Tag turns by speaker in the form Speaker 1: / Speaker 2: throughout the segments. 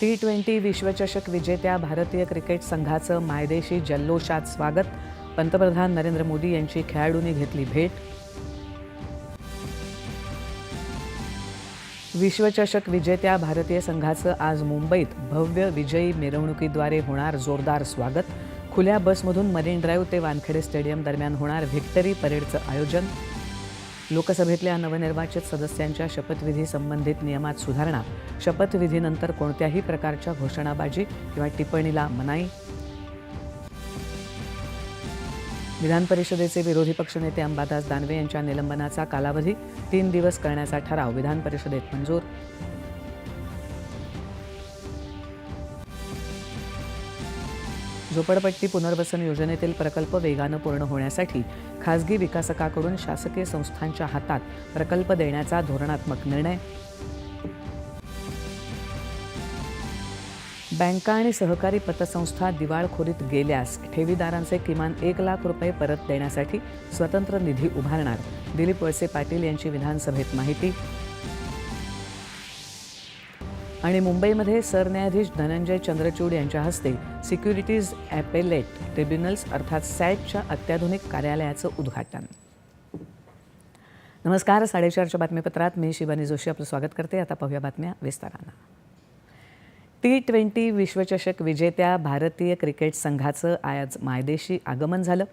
Speaker 1: T twenty विश्वचषक विजेत्या भारतीय क्रिकेट संघाचं मायदेशी जल्लोषात स्वागत. पंतप्रधान नरेंद्र मोदी यांची खेळाडूंनी घेतली भेट. विश्वचषक विजेत्या भारतीय संघाचं आज मुंबईत भव्य विजयी मिरवणुकीद्वारे होणार जोरदार स्वागत. खुल्या बसमधून मरीन ड्राईव्ह ते वानखेडे स्टेडियम दरम्यान होणार व्हिक्टरी परेडचं आयोजन. लोकसभेतल्या नवनिर्वाचित सदस्यांच्या शपथविधी संबंधित नियमात सुधारणा शपथविधीनंतर कोणत्याही प्रकारच्या घोषणाबाजी किंवा टिप्पणीला मनाई. विधान परिषदेचे विरोधी पक्षनेते अंबादास दानवे यांच्या निलंबनाचा कालावधी तीन दिवस करण्याचा ठराव विधान परिषदेत मंजूर. झोपडपट्टी पुनर्वसन योजनेतील प्रकल्प वेगानं पूर्ण होण्यासाठी खासगी विकासकाकडून शासकीय संस्थांच्या हातात प्रकल्प देण्याचा धोरणात्मक निर्णय. बँका आणि सहकारी पतसंस्था दिवाळखोरीत गेल्यास ठेवीदारांचे किमान एक लाख रुपये परत देण्यासाठी स्वतंत्र निधी उभारणार. दिलीप वळसे पाटील यांची विधानसभेत माहिती. आणि मुंबईमध्ये सरन्यायाधीश धनंजय चंद्रचूड यांच्या हस्ते सिक्युरिटीज ॲपेलेट ट्रिब्युनल्स अर्थात सॅटच्या अत्याधुनिक कार्यालयाचं उद्घाटन. नमस्कार साडेचारच्या बातमीपत्रात मी शिवानी जोशी आपलं स्वागत करते. आता पाहूया बातम्या विस्तारानं. टी ट्वेंटी विश्वचषक विजेत्या भारतीय क्रिकेट संघाचं आज मायदेशी आगमन झालं.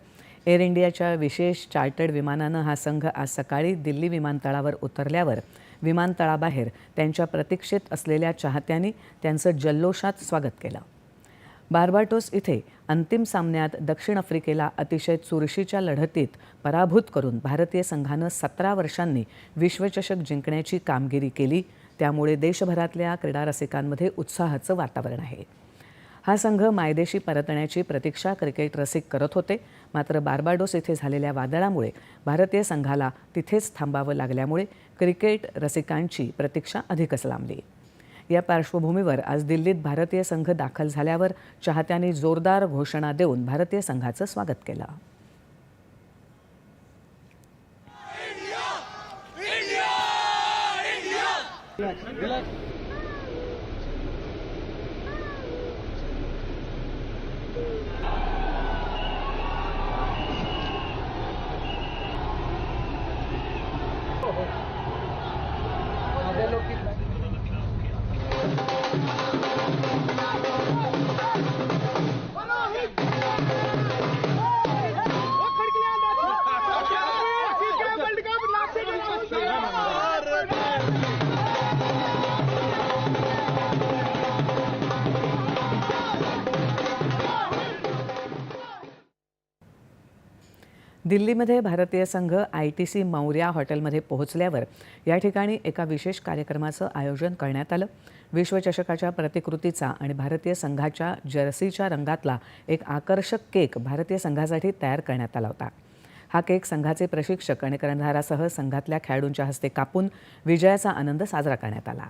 Speaker 1: एअर इंडियाच्या विशेष चार्टर्ड विमानानं हा संघ आज सकाळी दिल्ली विमानतळावर उतरल्यावर विमानतळाबाहेर त्यांच्या प्रतीक्षेत असलेल्या चाहत्यांनी त्यांचं जल्लोषात स्वागत केलं. बार्बाटोस इथे अंतिम सामन्यात दक्षिण आफ्रिकेला अतिशय चुरशीच्या लढतीत पराभूत करून भारतीय संघानं सतरा वर्षांनी विश्वचषक जिंकण्याची कामगिरी केली. त्यामुळे देशभरातल्या क्रीडारसिकांमध्ये उत्साहाचं वातावरण आहे. हा संघ मायदेशी परतण्याची प्रतीक्षा क्रिकेट रसिक करत होते. मात्र बार्बाडोस येथे झालेल्या वादळामुळे भारतीय संघाला तिथेच थांबावं लागल्यामुळे क्रिकेट रसिकांची प्रतीक्षा अधिकच लांबली. या पार्श्वभूमीवर आज दिल्लीत भारतीय संघ दाखल झाल्यावर चाहत्यांनी जोरदार घोषणा देऊन भारतीय संघाचं स्वागत केलं. दिल्लीमध्ये भारतीय संघ आय टी सी मौर्या हॉटेलमध्ये पोहोचल्यावर या ठिकाणी एका विशेष कार्यक्रमाचं आयोजन करण्यात आलं. विश्वचषकाच्या प्रतिकृतीचा आणि भारतीय संघाच्या जर्सीच्या रंगातला एक आकर्षक केक भारतीय संघासाठी तयार करण्यात आला होता. हा केक संघाचे प्रशिक्षक आणि कर्णधारासह संघातल्या खेळाडूंच्या हस्ते कापून विजयाचा आनंद साजरा करण्यात आला.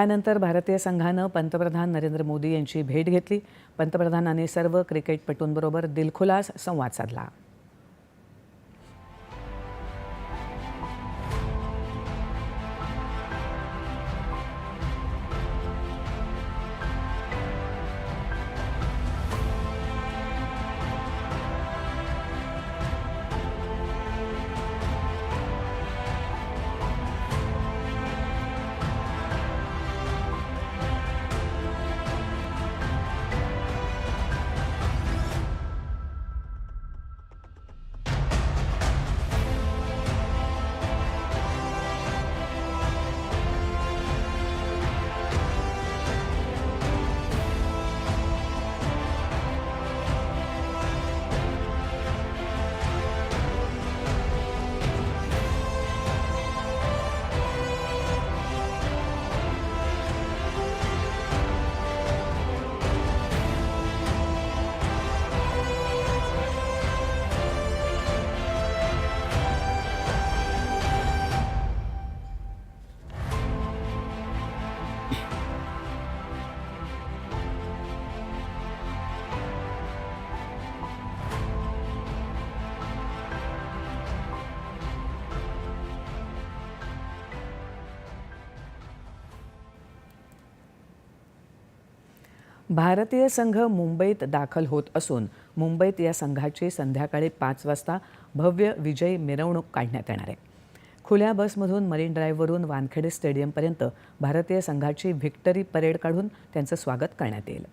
Speaker 1: त्यानंतर भारतीय संघानं पंतप्रधान नरेंद्र मोदी यांची भेट घेतली. पंतप्रधानांनी सर्व क्रिकेटपटूंबरोबर दिलखुलास संवाद साधला. भारतीय संघ मुंबईत दाखल होत असून मुंबईत या संघाची संध्याकाळी पाच वाजता भव्य विजयी मिरवणूक काढण्यात येणार आहे. खुल्या बसमधून मरीन ड्राईव्हवरून वानखेडे स्टेडियमपर्यंत भारतीय संघाची व्हिक्टरी परेड काढून त्यांचं स्वागत करण्यात येईल.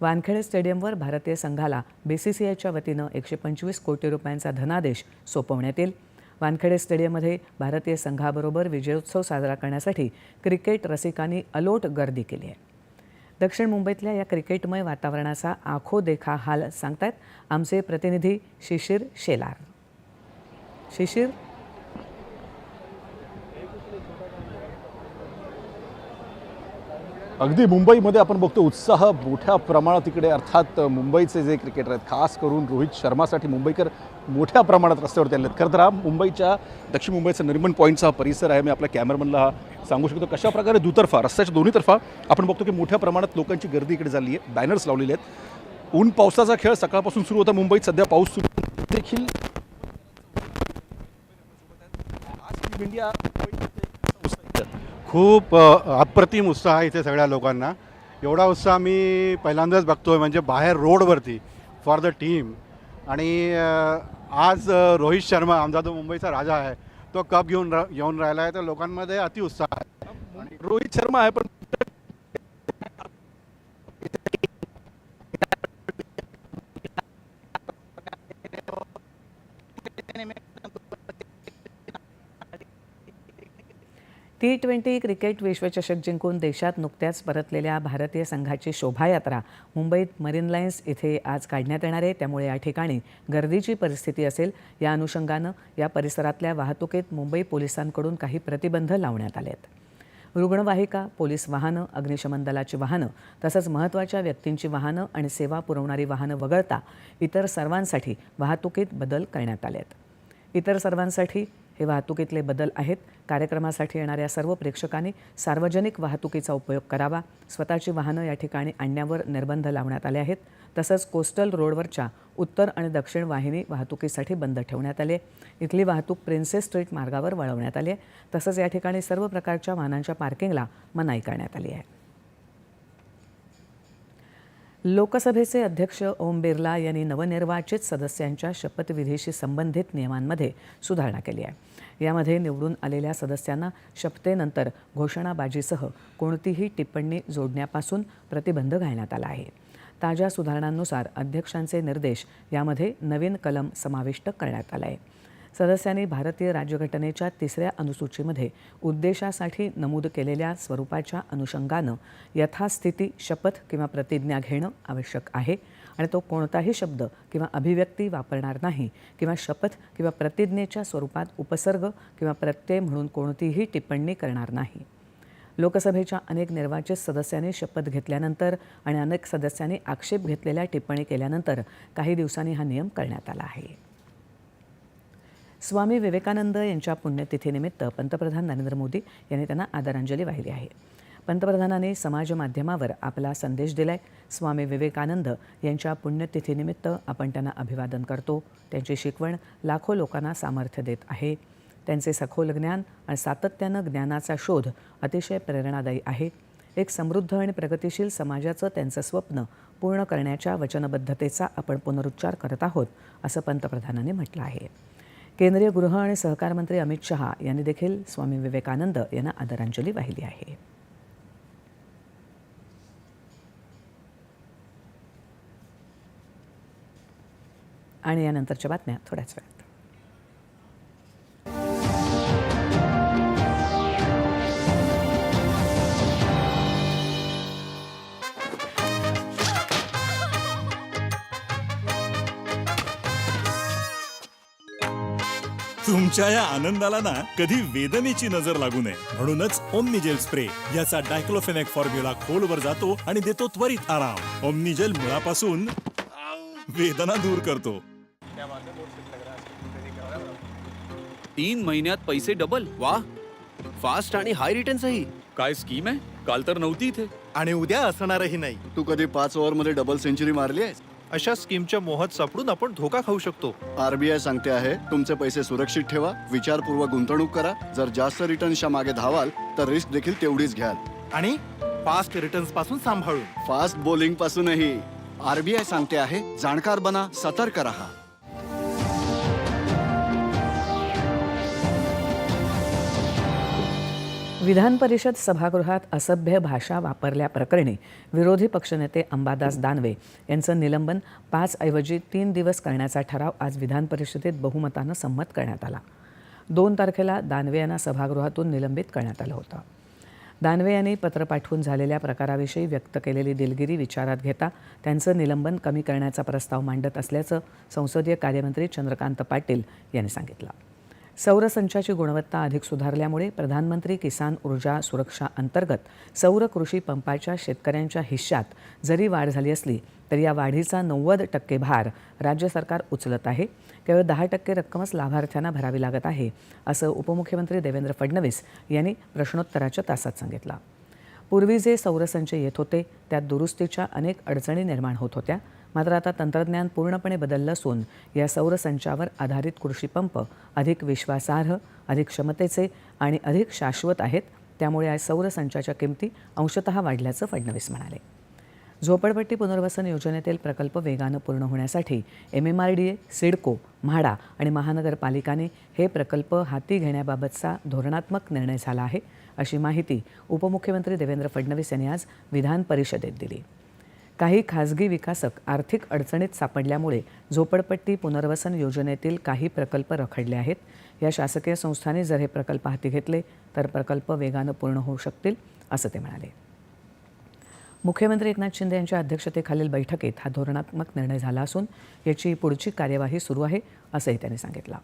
Speaker 1: वानखेडे स्टेडियमवर भारतीय संघाला बी सी सी आयच्या वतीनं एकशे पंचवीस कोटी रुपयांचा धनादेश सोपवण्यात येईल. वानखेडे स्टेडियममध्ये भारतीय संघाबरोबर विजयोत्सव साजरा करण्यासाठी क्रिकेट रसिकांनी अलोट गर्दी केली आहे. दक्षिण मुंबईतल्या या क्रिकेटमय वातावरणाचा आखो देखा हाल सांगतायत आमचे प्रतिनिधी शिशिर शेलार. शिशिर
Speaker 2: अगदी मुंबईमध्ये आपण बघतो उत्साह मोठ्या प्रमाणात इकडे अर्थात मुंबईचे जे क्रिकेटर आहेत खास करून रोहित शर्मासाठी मुंबईकर मोठ्या प्रमाणात रस्त्यावरती आले आहेत खरं तर हा मुंबईच्या दक्षिण मुंबईचा निर्मण पॉईंटचा हा परिसर आहे. मी आपल्या कॅमेरामनला हा सांगू शकतो कशा प्रकारे दुतर्फा रस्त्याच्या दोन्ही तर्फा आपण बघतो की मोठ्या प्रमाणात लोकांची गर्दी इकडे झाली आहे. बॅनर्स लावलेले आहेत. ऊन पावसाचा खेळ सकाळपासून सुरू होता मुंबईत. सध्या पाऊस सुरू देखील आज इंडिया
Speaker 3: खूप अप्रतिम उत्साह आहे इथे सगळ्या लोकांना. एवढा उत्साह मी पहिल्यांदाच बघतोय म्हणजे बाहेर रोडवरती फॉर द टीम आणि आज रोहित शर्मा आमचा जो मुंबईचा राजा आहे तो कप घेऊन रा येऊन राहिला आहे. तर लोकांमध्ये अति उत्साह आहे.
Speaker 2: रोहित शर्मा आहे पण
Speaker 1: टी ट्वेंटी क्रिकेट विश्वचषक जिंकून देशात नुकत्याच परतलेल्या भारतीय संघाची शोभायात्रा मुंबईत मरीन लाईन्स इथे आज काढण्यात येणार आहे. त्यामुळे या ठिकाणी गर्दीची परिस्थिती असेल. या अनुषंगानं या परिसरातल्या वाहतुकीत मुंबई पोलिसांकडून काही प्रतिबंध लावण्यात आले आहेत रुग्णवाहिका पोलीस वाहनं अग्निशमन दलाची वाहनं तसंच महत्त्वाच्या व्यक्तींची वाहनं आणि सेवा पुरवणारी वाहनं वगळता इतर सर्वांसाठी वाहतुकीत बदल करण्यात आले आहेत इतर सर्वांसाठी हे वाहतुकीतले बदल आहेत. कार्यक्रमासाठी येणाऱ्या सर्व प्रेक्षकांनी सार्वजनिक वाहतुकीचा उपयोग करावा. स्वतःची वाहनं या ठिकाणी आणण्यावर निर्बंध लावण्यात आले आहेत. तसंच कोस्टल रोडवरच्या उत्तर आणि दक्षिण वाहिनी वाहतुकीसाठी बंद ठेवण्यात आले. इथली वाहतूक प्रिन्सेस स्ट्रीट मार्गावर वळवण्यात आली आहे. तसंच या ठिकाणी सर्व प्रकारच्या वाहनांच्या पार्किंगला मनाई करण्यात आली आहे. लोकसभेचे अध्यक्ष ओम बिर्ला यांनी नवनिर्वाचित सदस्यांच्या शपथविधीशी संबंधित नियमांमध्ये सुधारणा केली आहे. यामध्ये निवडून आलेल्या सदस्यांना शपथेनंतर घोषणाबाजीसह कोणतीही टिप्पणी जोडण्यापासून प्रतिबंध घालण्यात आला आहे. ताज्या सुधारणांनुसार अध्यक्षांचे निर्देश यामध्ये नवीन कलम समाविष्ट करण्यात आला आहे सदस्यांनी भारतीय राज्यघटनेच्या तिसऱ्या अनुसूचीमध्ये उद्देशासाठी नमूद केलेल्या स्वरूपाच्या अनुषंगानं यथास्थिती शपथ किंवा प्रतिज्ञा घेणं आवश्यक आहे आणि तो कोणताही शब्द किंवा अभिव्यक्ती वापरणार नाही किंवा शपथ किंवा प्रतिज्ञेच्या स्वरूपात उपसर्ग किंवा प्रत्यय म्हणून कोणतीही टिप्पणी करणार नाही. लोकसभेच्या अनेक निर्वाचित सदस्यांनी शपथ घेतल्यानंतर आणि अनेक सदस्यांनी आक्षेप घेतलेल्या टिप्पणी केल्यानंतर काही दिवसांनी हा नियम करण्यात आला आहे. स्वामी विवेकानंद यांच्या पुण्यतिथीनिमित्त पंतप्रधान नरेंद्र मोदी यांनी त्यांना आदरांजली वाहिली आहे. पंतप्रधानांनी समाज माध्यमावर आपला संदेश दिलाय. स्वामी विवेकानंद यांच्या पुण्यतिथीनिमित्त आपण त्यांना अभिवादन करतो. त्यांची शिकवण लाखो लोकांना सामर्थ्य देत आहे. त्यांचे सखोल ज्ञान आणि सातत्यानं ज्ञानाचा शोध अतिशय प्रेरणादायी आहे. एक समृद्ध आणि प्रगतिशील समाजाचं त्यांचं स्वप्न पूर्ण करण्याच्या वचनबद्धतेचा आपण पुनरुच्चार करत आहोत असं पंतप्रधानांनी म्हटलं आहे. केंद्रीय गृह आणि सहकार मंत्री अमित शहा यांनी देखील स्वामी विवेकानंद यांना आदरांजली वाहिली आहे. आणि यानंतरच्या बातम्या थोड्याच वेळात.
Speaker 4: तुमच्या या आनंदाला ना कधी वेदनेची नजर लागू नये. म्हणूनच ओमनिजेल स्प्रे याचा डायक्लोफेनेक फॉर्म्युला खोलवर जातो आणि देतो त्वरित आराम. ओमनिजेल मुळापासून वेदना दूर करतो.
Speaker 5: तीन महिन्यात पैसे डबल वा. फास्ट आणि हाय रिटर्न्सही काय स्कीम आहे? काल तर नव्हती इथे.
Speaker 6: आणि उद्या असणारही नाही.
Speaker 7: तू कधी पाच ओव्हरमध्ये डबल सेंचुरी मारली आहे
Speaker 6: अशा स्कीमच्या मोहात सापडून आपण धोका खाऊ शकतो.
Speaker 7: आरबीआय सांगते आहे तुमचे पैसे सुरक्षित ठेवा विचारपूर्वक गुंतवणूक करा जर जास्त रिटर्न्सच्या मागे धावाल तर रिस्क देखील तेवढीच घ्याल.
Speaker 6: आणि फास्ट रिटर्न्सपासून सांभाळून.
Speaker 7: Fast bowling पासूनही. आरबीआय सांगते आहे जाणकार बना सतर्क रहा.
Speaker 1: विधान परिषद सभागृहात असभ्य भाषा वापरल्याप्रकरणी विरोधी पक्षनेते अंबादास दानवे यांचं निलंबन पाच ऐवजी तीन दिवस करण्याचा ठराव आज विधान परिषदेत बहुमतानं संमत करण्यात आला. दोन तारखेला दानवे यांना सभागृहातून निलंबित करण्यात आलं होतं. दानवे यांनी पत्र पाठवून झालेल्या प्रकाराविषयी व्यक्त केलेली दिलगिरी विचारात घेता त्यांचं निलंबन कमी करण्याचा प्रस्ताव मांडत असल्याचं संसदीय कार्यमंत्री चंद्रकांत पाटील यांनी सांगितलं. सौरसंचाची गुणवत्ता अधिक सुधारल्यामुळे प्रधानमंत्री किसान ऊर्जा सुरक्षा अंतर्गत सौर कृषी पंपाच्या शेतकऱ्यांच्या हिश्श्यात जरी वाढ झाली असली तरी या वाढीचा नव्वद टक्के भार राज्य सरकार उचलत आहे. केवळ दहा टक्के रक्कमच लाभार्थ्यांना भरावी लागत आहे असं उपमुख्यमंत्री देवेंद्र फडणवीस यांनी प्रश्नोत्तराच्या तासात सांगितलं. पूर्वी जे सौरसंच येत होते त्यात दुरुस्तीच्या अनेक अडचणी निर्माण होत होत्या. मात्र आता तंत्रज्ञान पूर्णपणे बदललं असून या सौरसंचावर आधारित कृषीपंप अधिक विश्वासार्ह अधिक क्षमतेचे आणि अधिक शाश्वत आहेत. त्यामुळे या सौरसंचाच्या किमती अंशतः वाढल्याचं फडणवीस म्हणाले. झोपडपट्टी पुनर्वसन योजनेतील प्रकल्प वेगानं पूर्ण होण्यासाठी M M R D A CIDCO MHADA आणि महानगरपालिकाने हे प्रकल्प हाती घेण्याबाबतचा धोरणात्मक निर्णय झाला आहे अशी माहिती उपमुख्यमंत्री देवेंद्र फडणवीस यांनी आज विधान परिषदेत दिली. काही खाजगी विकासक आर्थिक अडचणीत सापडल्यामुळे झोपडपट्टी पुनर्वसन योजनेतील काही प्रकल्प रखडले आहेत. या शासकीय संस्थांनी जर हे प्रकल्प हाती घेतले तर प्रकल्प वेगानं पूर्ण होऊ शकतील असं ते म्हणाले. मुख्यमंत्री एकनाथ शिंदे यांच्या अध्यक्षतेखालील बैठकीत हा धोरणात्मक निर्णय झाला असून याची पुढची कार्यवाही सुरू आहे असंही त्यांनी सांगितलं.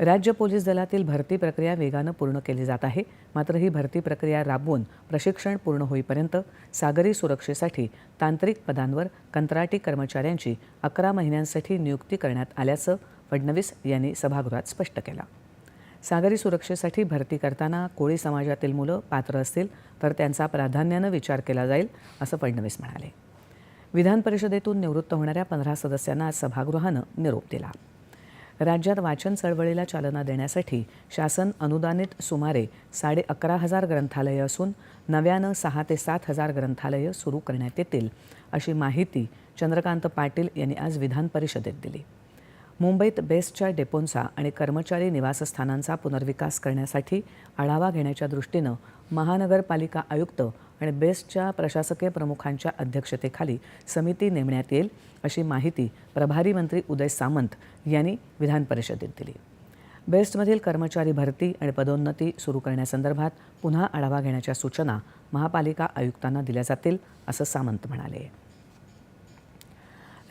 Speaker 1: राज्य पोलीस दलातील भरती प्रक्रिया वेगानं पूर्ण केली जात आहे. मात्र ही भरती प्रक्रिया राबवून प्रशिक्षण पूर्ण होईपर्यंत सागरी सुरक्षेसाठी तांत्रिक पदांवर कंत्राटी कर्मचाऱ्यांची अकरा महिन्यांसाठी नियुक्ती करण्यात आल्याचं फडणवीस यांनी सभागृहात स्पष्ट केलं. सागरी सुरक्षेसाठी भरती करताना कोळी समाजातील मुलं पात्र असतील तर त्यांचा प्राधान्यानं विचार केला जाईल असं फडणवीस म्हणाले. विधान परिषदेतून निवृत्त होणाऱ्या पंधरा सदस्यांना आज सभागृहानं निरोप दिला. राज्यात वाचन चळवळीला चालना देण्यासाठी शासन अनुदानित सुमारे साडे अकरा हजार ग्रंथालयं असून नव्यानं सहा ते सात हजार ग्रंथालयं सुरू करण्यात येतील अशी माहिती चंद्रकांत पाटील यांनी आज विधान परिषदेत दिली. मुंबईत बेस्टच्या डेपोंचा आणि कर्मचारी निवासस्थानांचा पुनर्विकास करण्यासाठी आढावा घेण्याच्या दृष्टीनं महानगरपालिका आयुक्त आणि बेस्टच्या प्रशासकीय प्रमुखांच्या अध्यक्षतेखाली समिती नेमण्यात येईल अशी माहिती प्रभारी मंत्री उदय सामंत यांनी विधान परिषदेत दिली. बेस्टमधील कर्मचारी भरती आणि पदोन्नती सुरू करण्यासंदर्भात पुन्हा आढावा घेण्याच्या सूचना महापालिका आयुक्तांना दिल्या जातील असं सामंत म्हणाले.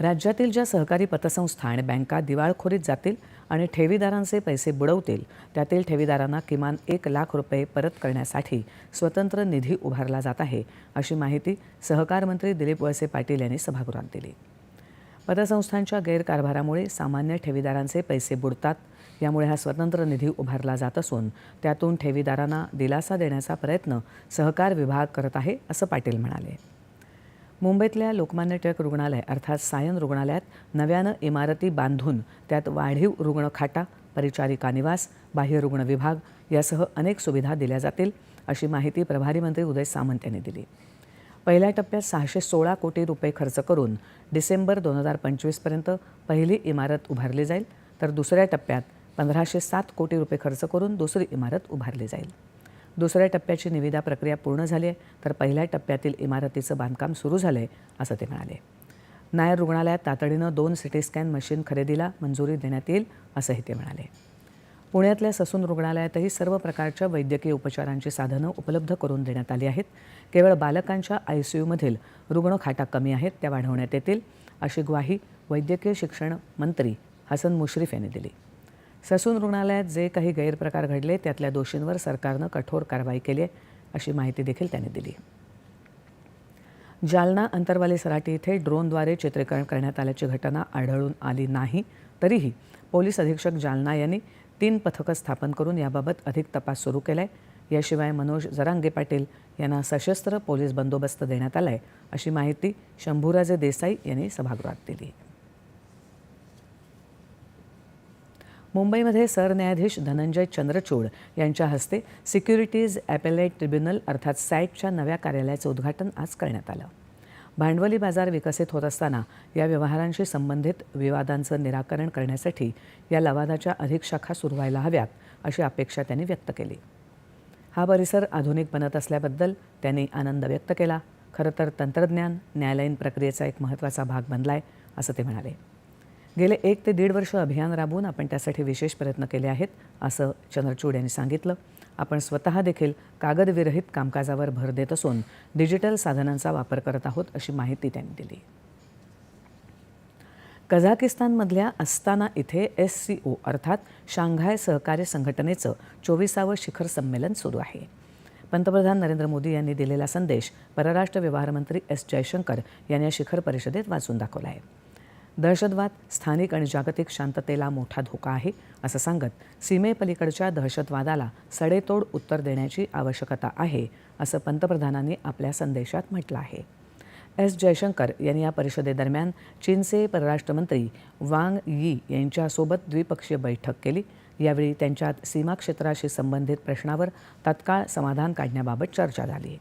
Speaker 1: राज्यातील ज्या सहकारी पतसंस्था आणि बँका दिवाळखोरीत जातील आणि ठेवीदारांचे पैसे बुडवतील त्यातील ठेवीदारांना किमान एक लाख रुपये परत करण्यासाठी स्वतंत्र निधी उभारला जात आहे अशी माहिती सहकार मंत्री दिलीप वळसे पाटील यांनी सभागृहात दिली. पतसंस्थांच्या गैरकारभारामुळे सामान्य ठेवीदारांचे पैसे बुडतात यामुळे हा स्वतंत्र निधी उभारला जात असून त्यातून ठेवीदारांना दिलासा देण्याचा प्रयत्न सहकार विभाग करत आहे असं पाटील म्हणाले. मुंबईतल्या लोकमान्य टिळक रुग्णालय अर्थात सायन रुग्णालयात नव्यानं इमारती बांधून त्यात वाढीव रुग्णखाटा परिचारिका निवास बाह्य रुग्ण विभाग यासह अनेक सुविधा दिल्या जातील अशी माहिती प्रभारी मंत्री उदय सामंत यांनी दिली. पहिल्या टप्प्यात सहाशे सोळा कोटी रुपये खर्च करून डिसेंबर दोन हजार पंचवीसपर्यंत पहिली इमारत उभारली जाईल तर दुसऱ्या टप्प्यात पंधराशे सात कोटी रुपये खर्च करून दुसरी इमारत उभारली जाईल. दुसऱ्या टप्प्याची निविदा प्रक्रिया पूर्ण झाली आहे तर पहिल्या टप्प्यातील इमारतीचं बांधकाम सुरू झालं आहे असं ते म्हणाले. नायर रुग्णालयात तातडीनं दोन सिटी स्कॅन मशीन खरेदीला मंजुरी देण्यात येईल असंही ते म्हणाले. पुण्यातल्या ससून रुग्णालयातही सर्व प्रकारच्या वैद्यकीय उपचारांची साधनं उपलब्ध करून देण्यात आली आहेत. केवळ बालकांच्या आय सी यूमधील रुग्णखाटा कमी आहेत त्या वाढवण्यात येतील अशी ग्वाही वैद्यकीय शिक्षण मंत्री हसन मुश्रीफ यांनी दिली. ससून रुग्णालयात जे काही गैरप्रकार घडले त्यातल्या दोषींवर सरकारनं कठोर कारवाई केली आहे अशी माहिती देखील त्यांनी दिली. जालना अंतरवाली सराटी इथे ड्रोनद्वारे चित्रीकरण करण्यात आल्याची घटना आढळून आली नाही. तरीही पोलीस अधीक्षक जालना यांनी तीन पथकं स्थापन करून याबाबत अधिक तपास सुरू केला आहे याशिवाय मनोज जरांगे पाटील यांना सशस्त्र पोलीस बंदोबस्त देण्यात आला आहे अशी माहिती शंभूराजे देसाई यांनी सभागृहात दिली. मुंबईमध्ये सरन्यायाधीश धनंजय चंद्रचूड यांच्या हस्ते सिक्युरिटीज ॲपेलेट ट्रिब्युनल अर्थात सॅटच्या नव्या कार्यालयाचं उद्घाटन आज करण्यात आलं. भांडवली बाजार विकसित होत असताना या व्यवहारांशी संबंधित विवादांचं निराकरण करण्यासाठी या लवादाच्या अधिक शाखा सुरू व्हायला हव्यात अशी अपेक्षा त्यांनी व्यक्त केली. हा परिसर आधुनिक बनत असल्याबद्दल त्यांनी आनंद व्यक्त केला. खरं तर तंत्रज्ञान न्यायालयीन प्रक्रियेचा एक महत्त्वाचा भाग बनला आहे असं ते म्हणाले. गेले एक ते दीड वर्ष अभियान राबवून आपण त्यासाठी विशेष प्रयत्न केले आहेत असं चंद्रचूड यांनी सांगितलं. आपण स्वतः देखील कागदविरहित कामकाजावर भर देत असून डिजिटल साधनांचा वापर करत आहोत अशी माहिती त्यांनी दिली. कझाकिस्तानमधल्या अस्ताना इथे एस सी ओ अर्थात शांघाय सहकार्य संघटनेचं चोवीसावं शिखर संमेलन सुरू आहे. पंतप्रधान नरेंद्र मोदी यांनी दिलेला संदेश परराष्ट्र व्यवहार मंत्री एस जयशंकर यांनी या शिखर परिषदेत वाचून दाखवला आहे. दहशतवाद स्थानिक आणि जागतिक शांततेला मोठा धोका आहे असं सांगत सीमेपलीकडच्या दहशतवादाला सडेतोड उत्तर देण्याची आवश्यकता आहे असं पंतप्रधानांनी आपल्या संदेशात म्हटलं आहे. एस. जयशंकर यांनी या परिषदेदरम्यान चीनचे परराष्ट्रमंत्री वांग यी यांच्यासोबत द्विपक्षीय बैठक केली. यावेळी त्यांच्यात सीमा क्षेत्राशी संबंधित प्रश्नावर तत्काळ समाधान काढण्याबाबत चर्चा झाली.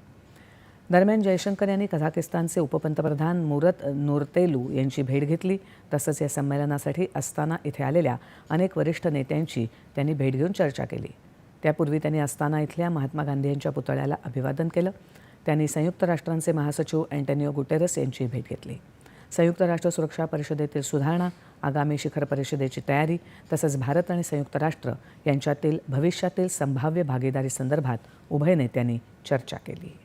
Speaker 1: दरम्यान जयशंकर यांनी कझाकिस्तानचे उपपंतप्रधान मुरत नोरतेलू यांची भेट घेतली. तसंच या संमेलनासाठी असताना इथे आलेल्या अनेक वरिष्ठ नेत्यांची त्यांनी भेट घेऊन चर्चा केली. त्यापूर्वी त्यांनी असताना इथल्या महात्मा गांधी यांच्या पुतळ्याला अभिवादन केलं. त्यांनी संयुक्त राष्ट्रांचे महासचिव अँटोनिओ गुटेरस यांची भेट घेतली. संयुक्त राष्ट्र सुरक्षा परिषदेतील सुधारणा आगामी शिखर परिषदेची तयारी तसंच भारत आणि संयुक्त राष्ट्र यांच्यातील भविष्यातील संभाव्य भागीदारी संदर्भात उभय नेत्यांनी चर्चा केली.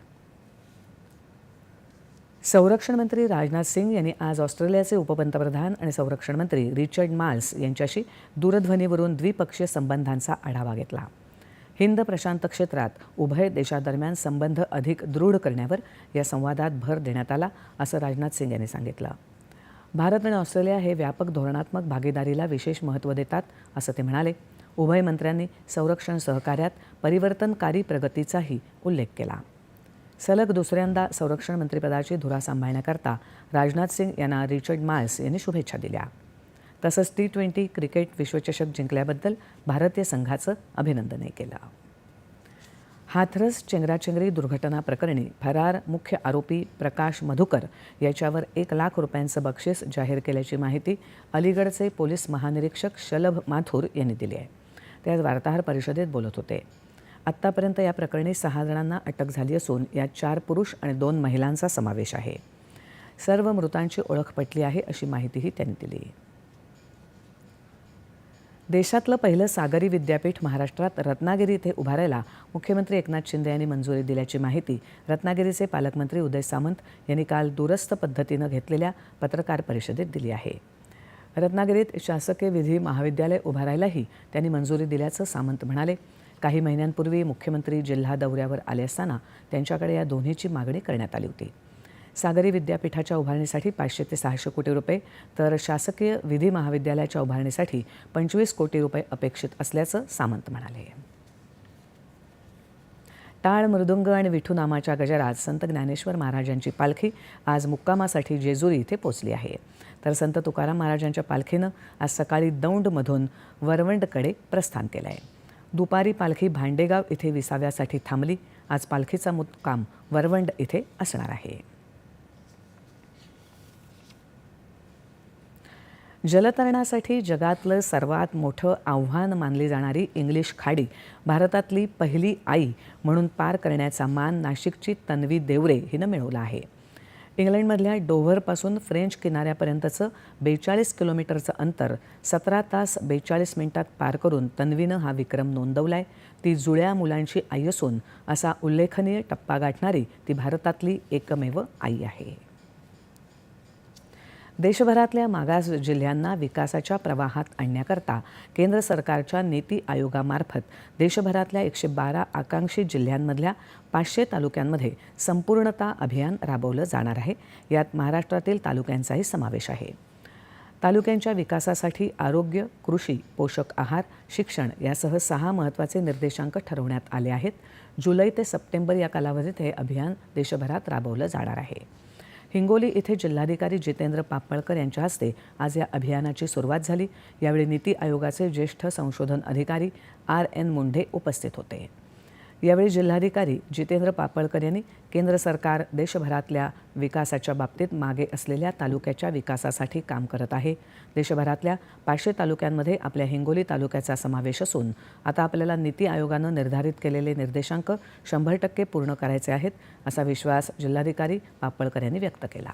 Speaker 1: संरक्षण मंत्री राजनाथ सिंग यांनी आज ऑस्ट्रेलियाचे उपपंतप्रधान आणि संरक्षण मंत्री रिचर्ड माल्स यांच्याशी दूरध्वनीवरून द्विपक्षीय संबंधांचा आढावा घेतला. हिंद प्रशांत क्षेत्रात उभय देशादरम्यान संबंध अधिक दृढ करण्यावर या संवादात भर देण्यात आला असं राजनाथ सिंग यांनी सांगितलं. भारत आणि ऑस्ट्रेलिया हे व्यापक धोरणात्मक भागीदारीला विशेष महत्त्व देतात असं ते म्हणाले. उभय मंत्र्यांनी संरक्षण सहकार्यात परिवर्तनकारी प्रगतीचाही उल्लेख केला. सलग दुसऱ्यांदा संरक्षण मंत्रिपदाची धुरा सांभाळण्याकरता राजनाथ सिंग यांना रिचर्ड मायल्स यांनी शुभेच्छा दिल्या. तसंच टी ट्वेंटी क्रिकेट विश्वचषक जिंकल्याबद्दल भारतीय संघाचं अभिनंदनही केलं. हाथरस चेंगराचेंगरी दुर्घटना प्रकरणी फरार मुख्य आरोपी प्रकाश मधुकर याच्यावर एक लाख रुपयांचं बक्षीस जाहीर केल्याची माहिती अलीगडचे पोलीस महानिरीक्षक शलभ माथुर यांनी दिली आहे. ते आज वार्ताहर परिषदेत बोलत होते. आत्तापर्यंत या प्रकरणी सहा जणांना अटक झाली असून यात चार पुरुष आणि दोन महिलांचा समावेश आहे. सर्व मृतांची ओळख पटली आहे अशी माहितीही त्यांनी दिली. देशातलं पहिलं सागरी विद्यापीठ महाराष्ट्रात रत्नागिरी इथे उभारायला मुख्यमंत्री एकनाथ शिंदे यांनी मंजुरी दिल्याची माहिती रत्नागिरीचे पालकमंत्री उदय सामंत यांनी काल दूरस्थ पद्धतीनं घेतलेल्या पत्रकार परिषदेत दिली आहे. रत्नागिरीत शासकीय विधी महाविद्यालय उभारायलाही त्यांनी मंजुरी दिल्याचं सामंत म्हणाले. काही महिन्यांपूर्वी मुख्यमंत्री जिल्हा दौऱ्यावर आले असताना त्यांच्याकडे या दोन्हीची मागणी करण्यात आली होती. सागरी विद्यापीठाच्या उभारणीसाठी पाचशे ते सहाशे कोटी रुपये तर शासकीय विधी महाविद्यालयाच्या उभारणीसाठी पंचवीस कोटी रुपये अपेक्षित असल्याचं सामंत म्हणाले. टाळ मृदुंग आणि विठू नामाच्या गजरात संत ज्ञानेश्वर महाराजांची पालखी आज मुक्कामासाठी जेजुरी इथे पोचली आहे. तर संत तुकाराम महाराजांच्या पालखीनं आज सकाळी दौंडमधून वरवंडकडे प्रस्थान केलं आहे दुपारी पालखी भांडेगाव इथे विसाव्यासाठी थांबली. आज पालखीचा मुक्काम वरवंड इथे असणार आहे. जलतरणासाठी जगातलं सर्वात मोठं आव्हान मानली जाणारी इंग्लिश खाडी भारतातली पहिली आई म्हणून पार करण्याचा मान नाशिकची तन्वी देवरे हिनं मिळवला आहे. इंग्लंडमधल्या डोव्हरपासून फ्रेंच किनाऱ्यापर्यंतचं बेचाळीस किलोमीटरचं अंतर सतरा तास बेचाळीस मिनिटात पार करून तन्वीनं हा विक्रम नोंदवला आहे ती जुळ्या मुलांची आई असून असा उल्लेखनीय टप्पा गाठणारी ती भारतातली एकमेव आई आहे. देशभरातल्या मागास जिल्ह्यांना विकासाच्या प्रवाहात आणण्याकरता केंद्र सरकारच्या नीती आयोगामार्फत देशभरातल्या एकशे बारा आकांक्षी जिल्ह्यांमधल्या पाचशे तालुक्यांमध्ये संपूर्णता अभियान राबवलं जाणार आहे. यात महाराष्ट्रातील तालुक्यांचाही समावेश आहे. तालुक्यांच्या विकासासाठी आरोग्य कृषी पोषक आहार शिक्षण यासह सहा महत्त्वाचे निर्देशांक ठरवण्यात आले आहेत. जुलै ते सप्टेंबर या कालावधीत हे अभियान देशभरात राबवलं जाणार आहे. हिंगोली इथे जिल्हाधिकारी जितेंद्र पापळकर यांच्या हस्ते आज या अभियानाची सुरुवात झाली. यावेळी नीती आयोगाचे ज्येष्ठ संशोधन अधिकारी आर एन मुंढे उपस्थित होते. यावेळी जिल्हाधिकारी जितेंद्र पापळकर यांनी केंद्र सरकार देशभरातल्या विकासाच्या बाबतीत मागे असलेल्या तालुक्याच्या विकासासाठी काम करत आहे. देशभरातल्या पाचशे तालुक्यांमध्ये आपल्या हिंगोली तालुक्याचा समावेश असून आता आपल्याला नीती आयोगानं निर्धारित केलेले निर्देशांक शंभर टक्के पूर्ण करायचे आहेत असा विश्वास जिल्हाधिकारी पापळकर यांनी व्यक्त केला.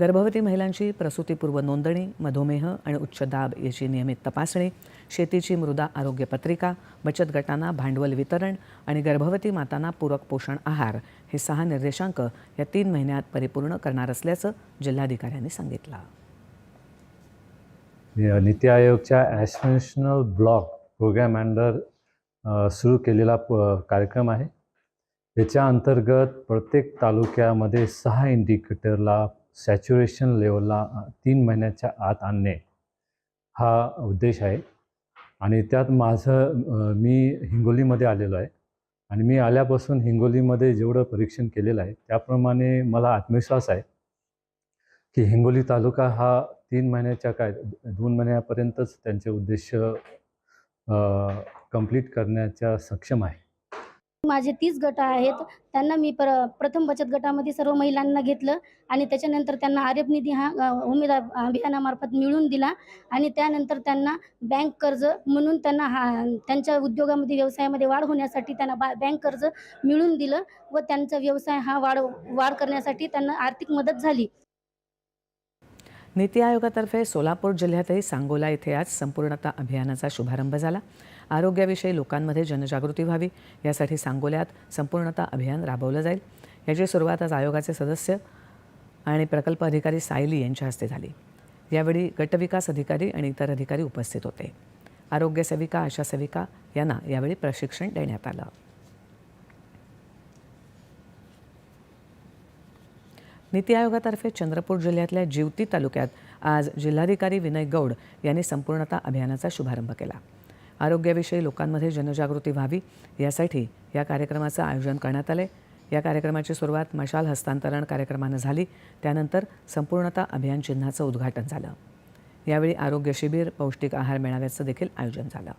Speaker 1: गर्भवती महिलांची प्रसूतीपूर्व नोंदणी मधुमेह आणि उच्च दाब याची नियमित तपासणी शेतीची मृदा आरोग्य पत्रिका बचत गटांना भांडवल वितरण आणि गर्भवती मातांना पूरक पोषण आहार हे सहा निर्देशांक या तीन महिन्यात परिपूर्ण करणार असल्याचं जिल्हाधिकाऱ्यांनी सांगितलं.
Speaker 8: नीती आयोगच्या ॲशनल ब्लॉक प्रोग्राम अंडर सुरू केलेला प कार्यक्रम आहे. याच्या अंतर्गत प्रत्येक तालुक्यामध्ये सहा इंडिकेटरला सॅच्युरेशन लेवलला तीन महिन्याच्या आत आणणे हा उद्देश आहे. आणि त्यात माझं मी हिंगोलीमध्ये आलेलो आहे. आणि मी आल्यापासून हिंगोलीमध्ये जेवढं परीक्षण केलेलं आहे त्याप्रमाणे मला आत्मविश्वास आहे की हिंगोली तालुका हा तीन महिन्याच्या काय दोन महिन्यापर्यंतच त्यांचे उद्देश कंप्लीट करण्याच्या सक्षम आहे.
Speaker 9: माझे तीस गट आहेत. त्यांना मी प्र प्रथम बचत गटामध्ये सर्व महिलांना घेतलं आणि त्याच्यानंतर त्यांना आरेप निधी हा उमेदवार अभियानामार्फत मिळून दिला आणि त्यानंतर त्यांना बँक कर्ज म्हणून त्यांना हा त्यांच्या उद्योगामध्ये व्यवसायामध्ये वाढ होण्यासाठी त्यांना बा बँक कर्ज मिळून दिलं व त्यांचा व्यवसाय हा वाढ वाढ करण्यासाठी त्यांना आर्थिक मदत झाली.
Speaker 1: नीती आयोगातर्फे सोलापूर जिल्ह्यातही सांगोला इथे आज संपूर्णता अभियानाचा शुभारंभ झाला. आरोग्याविषयी लोकांमध्ये जनजागृती व्हावी यासाठी सांगोल्यात संपूर्णता अभियान राबवलं जाईल. याची सुरुवात आज आयोगाचे सदस्य आणि प्रकल्प अधिकारी सायली यांच्या हस्ते झाली. यावेळी गटविकास अधिकारी आणि इतर अधिकारी उपस्थित होते. आरोग्य सेविका आशा सेविका यांना यावेळी प्रशिक्षण देण्यात आलं. नीती आयोगातर्फे चंद्रपूर जिल्ह्यातल्या जिवती तालुक्यात आज जिल्हाधिकारी विनय गौड यांनी संपूर्णता अभियानाचा शुभारंभ केला. आरोग्याविषयी लोकांमध्ये जनजागृती व्हावी यासाठी या कार्यक्रमाचं आयोजन करण्यात आले या कार्यक्रमाची सुरुवात मशाल हस्तांतरण कार्यक्रमानं झाली. त्यानंतर संपूर्णता अभियान चिन्हाचं उद्घाटन झालं. यावेळी आरोग्य शिबिर पौष्टिक आहार मेळाव्याचं देखील आयोजन झालं.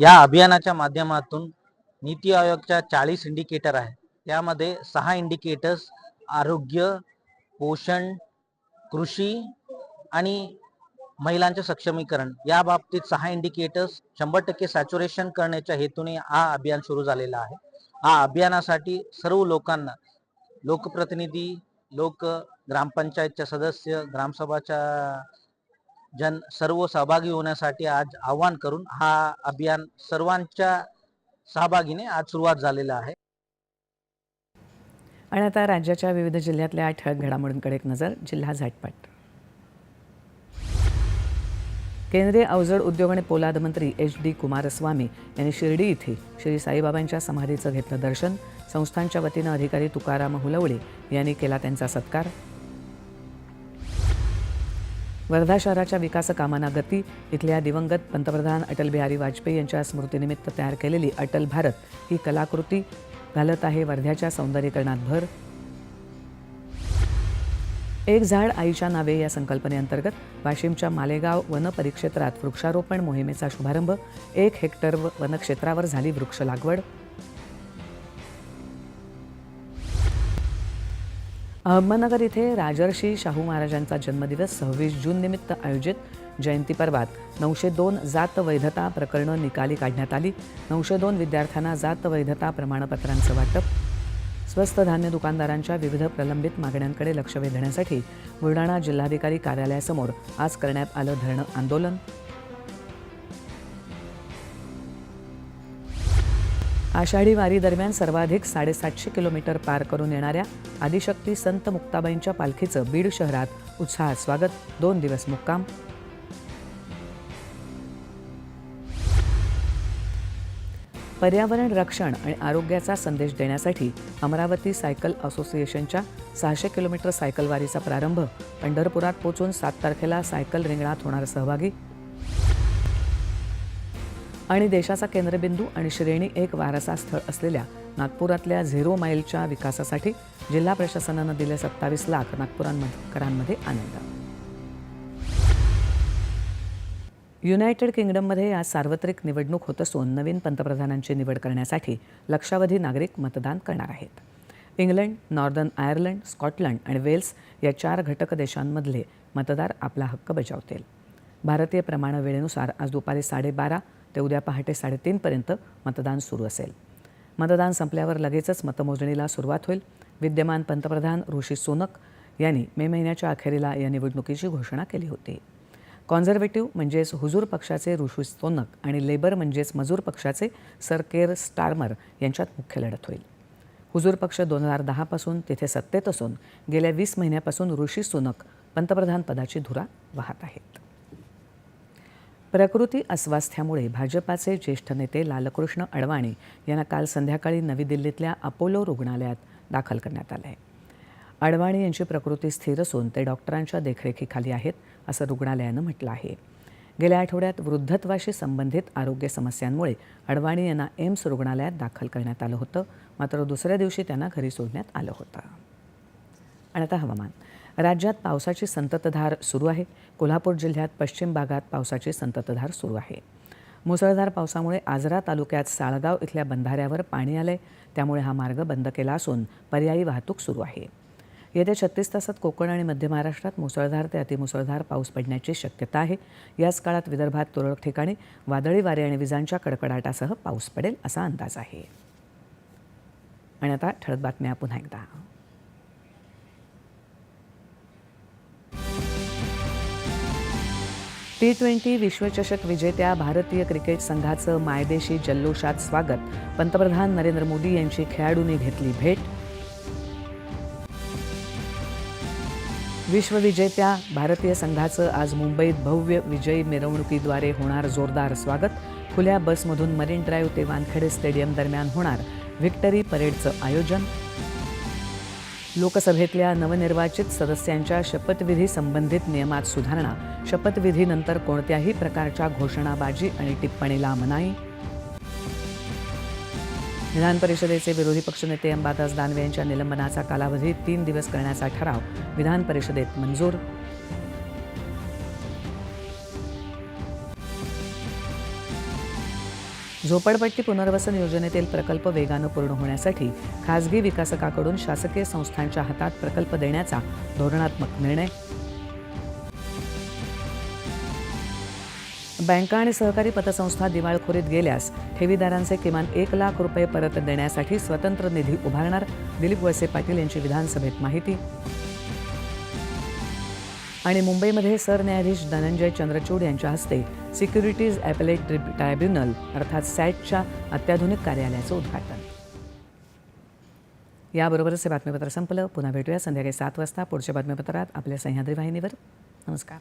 Speaker 10: या अभियानाच्या माध्यमातून नीती आयोगच्या चाळीस इंडिकेटर आहे. त्यामध्ये सहा इंडिकेटर्स आरोग्य पोषण कृषी आणि महिलांचे सक्षमीकरण. या बाबतीत सहा इंडिकेटर्स शंभर टक्के सॅच्युरेशन करण्याच्या हेतूने हा अभियान सुरू झालेला आहे. हा अभियानासाठी सर्व लोकांना लोकप्रतिनिधी लोक ग्रामपंचायतच्या सदस्य ग्रामसभाच्या जन सर्व सहभागी होण्यासाठी आज आवाहन करून हा अभियान सर्वांच्या सहभागीने आज सुरुवात झालेला आहे.
Speaker 1: आणि आता राज्याच्या विविध जिल्ह्यातल्या ठळक घडामोडींकडे एक नजर जिल्हा झटपट. केंद्रीय अवजड उद्योग आणि पोलाद मंत्री एच डी कुमारस्वामी यांनी शिर्डी इथे श्री साईबाबांच्या समाधीचं घेतलं दर्शन. संस्थांच्या वतीनं अधिकारी तुकाराम हुलवळे यांनी केला त्यांचा सत्कार. वर्धा शहराच्या विकासकामांना गती इथल्या दिवंगत पंतप्रधान अटल बिहारी वाजपेयी यांच्या स्मृतीनिमित्त तयार केलेली अटल भारत ही कलाकृती घालत आहे वर्ध्याच्या सौंदर्यीकरणात भर. एक झाड आईच्या नावे या संकल्पनेअंतर्गत वाशिमच्या मालेगाव वन परिक्षेत्रात वृक्षारोपण मोहिमेचा शुभारंभ एक हेक्टर व- वनक्षेत्रावर झाली वृक्ष लागवड अहमदनगर इथे राजर्षी शाहू महाराजांचा जन्मदिवस सव्वीस जून निमित्त आयोजित जयंती पर्वात. नऊशे दोन जात वैधता प्रकरणं निकाली काढण्यात आली. नऊशे दोन विद्यार्थ्यांना जात वैधता प्रमाणपत्रांचं वाटप. स्वस्त धान्य दुकानदारांच्या विविध प्रलंबित मागण्यांकडे लक्ष वेधण्यासाठी बुलढाणा जिल्हाधिकारी कार्यालयासमोर आज करण्यात आलं धरणं आंदोलन. आषाढी वारीदरम्यान सर्वाधिक साडेसातशे किलोमीटर पार करून येणाऱ्या आदिशक्ती संत मुक्ताबाईंच्या पालखीचं बीड शहरात उत्साहात स्वागत. दोन दिवस मुक्काम. पर्यावरण रक्षण आणि आरोग्याचा संदेश देण्यासाठी अमरावती सायकल असोसिएशनच्या सहाशे किलोमीटर सायकलवारीचा प्रारंभ पंढरपुरात पोचून सात तारखेला सायकल रिंगणात होणार सहभागी आणि देशाचा केंद्रबिंदू आणि श्रेणी एक वारसा स्थळ असलेल्या नागपुरातल्या झिरो माईलच्या विकासासाठी जिल्हा प्रशासनानं दिले सत्तावीस लाख नागपुरांकरांमध्ये आनंद. युनायटेड किंगडममध्ये आज सार्वत्रिक निवडणूक होत असून नवीन पंतप्रधानांची निवड करण्यासाठी लक्षावधी नागरिक मतदान करणार आहेत. इंग्लंड नॉर्दर्न आयर्लंड स्कॉटलंड आणि वेल्स या चार घटक देशांमधले मतदार आपला हक्क बजावतील. भारतीय प्रमाण वेळेनुसार आज दुपारी साडेबारा ते उद्या पहाटे साडेतीनपर्यंत मतदान सुरू असेल. मतदान संपल्यावर लगेचच मतमोजणीला सुरुवात होईल. विद्यमान पंतप्रधान ऋषी सोनक यांनी मे महिन्याच्या अखेरीला या निवडणुकीची घोषणा केली होती. कॉन्झर्वेटिव्ह म्हणजेच हुजूर पक्षाचे ऋषी सोनक आणि लेबर म्हणजेच मजूर पक्षाचे सरकेर स्टार्मर यांच्यात मुख्य लढत होईल. हुजूर पक्ष दोन हजार दहापासून तिथे सत्तेत असून गेल्या वीस महिन्यापासून ऋषी सुनक पंतप्रधान पदाची धुरा वाहत आहेत. प्रकृती अस्वास्थ्यामुळे भाजपाचे ज्येष्ठ नेते लालकृष्ण अडवाणी यांना काल संध्याकाळी नवी दिल्लीतल्या अपोलो रुग्णालयात दाखल करण्यात आलं आहे अडवाणी यांची प्रकृती स्थिर असून ते डॉक्टरांच्या देखरेखीखाली आहेत असं रुग्णालयानं म्हटलं आहे. गेल्या आठवड्यात वृद्धत्वाशी संबंधित आरोग्य समस्यांमुळे अडवाणी यांना एम्स रुग्णालयात दाखल करण्यात आलं होतं. मात्र दुसऱ्या दिवशी त्यांना घरी सोडण्यात आलं होतं. आणि आता हवामान. राज्यात पावसाची संततधार सुरू आहे. कोल्हापूर जिल्ह्यात पश्चिम भागात पावसाची संततधार सुरू आहे. मुसळधार पावसामुळे आजरा तालुक्यात साळगाव इथल्या बंधाऱ्यावर पाणी आलंय. त्यामुळे हा मार्ग बंद केला असून पर्यायी वाहतूक सुरू आहे. येत्या छत्तीस तासात कोकण आणि मध्य महाराष्ट्रात मुसळधार ते अतिमुसळधार पाऊस पडण्याची शक्यता आहे. याच काळात विदर्भात तुरळक ठिकाणी वादळी वारे आणि विजांच्या कडकडाटासह पाऊस पडेल असा अंदाज आहे. आणि आता ठळक बातम्या पुन्हा एकदा. टी ट्वेंटी विश्वचषक विजेत्या भारतीय क्रिकेट संघाचं मायदेशी जल्लोषात स्वागत. पंतप्रधान नरेंद्र मोदी यांची खेळाडूंनी घेतली भेट. विश्वविजेत्या भारतीय संघाचं आज मुंबईत भव्य विजयी मिरवणुकीद्वारे होणार जोरदार स्वागत. खुल्या बसमधून मरीन ड्राईव्ह ते वानखेडे स्टेडियम दरम्यान होणार. व्हिक्टरी परेडचं आयोजन. लोकसभेतल्या नवनिर्वाचित सदस्यांच्या शपथविधी संबंधित नियमात सुधारणा. शपथविधीनंतर कोणत्याही प्रकारच्या घोषणाबाजी आणि टिप्पणीला मनाई. विधान परिषदेचे विरोधी पक्षनेते अंबादास दानवे यांच्या निलंबनाचा कालावधी तीन दिवस करण्याचा ठराव विधान परिषदेत मंजूर. झोपडपट्टी पुनर्वसन योजनेतील प्रकल्प वेगानं पूर्ण होण्यासाठी खासगी विकासकाकडून शासकीय संस्थांच्या हातात प्रकल्प देण्याचा धोरणात्मक निर्णय. बँका आणि सहकारी पतसंस्था दिवाळखोरीत गेल्यास ठेवीदारांचे किमान एक लाख रुपये परत देण्यासाठी स्वतंत्र निधी उभारणार दिलीप वळसे पाटील यांची विधानसभेत माहिती. आणि मुंबईमध्ये सरन्यायाधीश धनंजय चंद्रचूड यांच्या हस्ते सिक्युरिटीज ॲपेलेट ट्रायब्युनल अर्थात सॅटच्या अत्याधुनिक कार्यालयाचं उद्घाटन. याबरोबरच हे बातमीपत्र संपलं. पुन्हा भेटूया संध्याकाळी सात वाजता. पुढच्या बातमीपत्रात आपल्या सह्याद्री वाहिनीवर. नमस्कार.